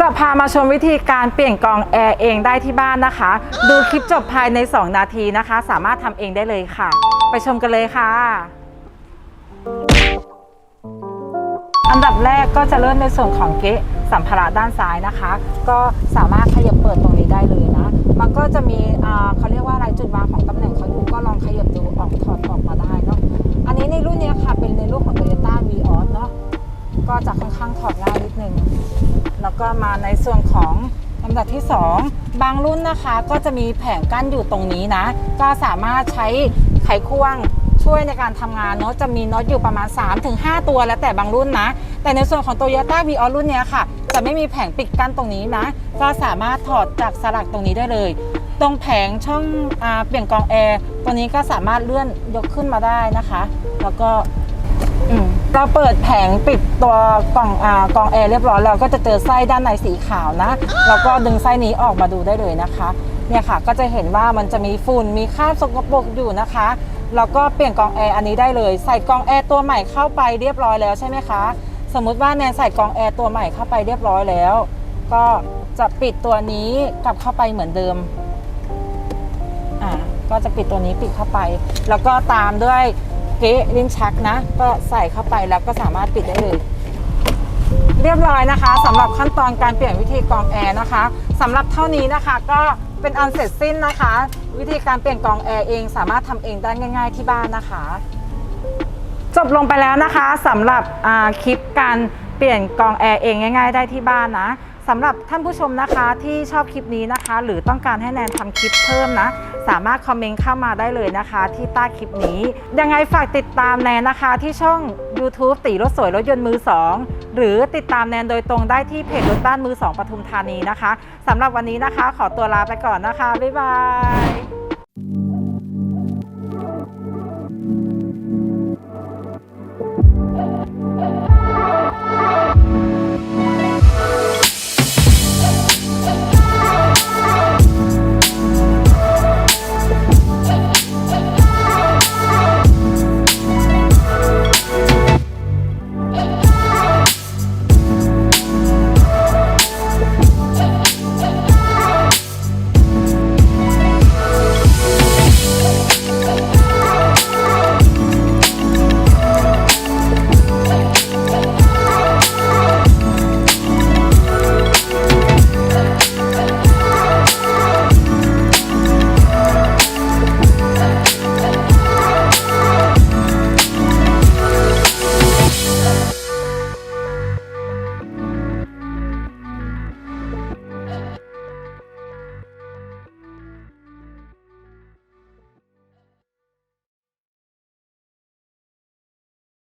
จะพามาชมวิธีการเปลี่ยนกองแอร์เองได้ที่บ้านนะคะ ดูคลิปจบภายใน 2 นาทีนะคะ สามารถทำเองได้เลยค่ะ ไปชมกันเลยค่ะ อันดับแรกก็จะเริ่มในส่วนของเกะสัมภาระด้านซ้ายนะคะ ก็สามารถขยับเปิดตรงนี้ได้เลยนะ มันก็จะมีอ่าเขาเรียกว่าอะไรจุดวางของตำแหน่งเขาอยู่ก็ลองขยับดูออกถอดออกมาได้เนาะอันนี้ในรุ่นนี้ค่ะเป็นในรุ่นของ Toyota v ีออสเนาะก็จะค่อนข้างถอดง่ายนิดนึง แล้วก็มาในส่วนของลำดับที่ 2 บางรุ่นนะคะก็จะมีแผงกั้นอยู่ตรงนี้นะ ก็สามารถใช้ไขควงช่วยในการทำงานเนาะจะมีน็อตอยู่ประมาณ 3-5 ตัวแล้วแต่บางรุ่นนะ แต่ในส่วนของ Toyota v ีออรุ่นเนี้ยค่ะ จะไม่มีแผงปิดกั้นตรงนี้นะ ก็สามารถถอดจากสลักตรงนี้ได้เลย ตรงแผงช่องอเปลี่ยนกองแอร์ตัวนี้ก็สามารถเลื่อนยกขึ้นมาได้นะคะ แล้วก็ อืมเราเปิดแผงปิดตัวกล่องอ่ากล่องแอร์เรียบร้อยแล้วก็จะเจอไส้ด้านในสีขาวนะแล้วก็ดึงไส้นี้ออกมาดูได้เลยนะคะ เนี่ยค่ะก็จะเห็นว่ามันจะมีฝุ่นมีคราบสกปรกอยู่นะคะแล้วก็เปลี่ยนกล่องแอร์อันนี้ได้เลย ใส่กล่องแอร์ตัวใหม่เข้าไปเรียบร้อยแล้วใช่ไหมคะ สมมุติว่าแนนใส่กล่องแอร์ตัวใหม่เข้าไปเรียบร้อยแล้ว ก็จะปิดตัวนี้กลับเข้าไปเหมือนเดิมอ่าก็จะปิดตัวนี้ปิดเข้าไป แล้วก็ตามด้วย เกะลิ้นชักนะ ก็ใส่เข้าไปแล้วก็สามารถปิดได้เลย เรียบร้อยนะคะสำหรับขั้นตอนการเปลี่ยนวิธีกรองแอร์นะคะสำหรับเท่านี้นะคะก็เป็นอันเสร็จสิ้นนะคะ วิธีการเปลี่ยนกรองแอร์เองสามารถทำเองได้ง่าย ๆ ที่บ้านนะคะ จบลงไปแล้วนะคะสำหรับอ่าคลิปการเปลี่ยนกรองแอร์เองง่าย ๆ ได้ที่บ้านนะสำหรับท่านผู้ชมนะคะที่ชอบคลิปนี้นะคะ หรือต้องการให้แนนทำคลิปเพิ่มนะ สามารถคอมเมนต์เข้ามาได้เลยนะคะ ที่ใต้คลิปนี้ ยังไงฝากติดตามแนนนะคะ ที่ช่อง YouTube ตีรถสวยรถยนต์มือ 2 หรือติดตามแนนโดยตรงได้ที่เพจรถบ้านมือ 2ปทุมธานีนะคะสำหรับวันนี้นะคะ ขอตัวลาไปก่อนนะคะ บ๊ายบาย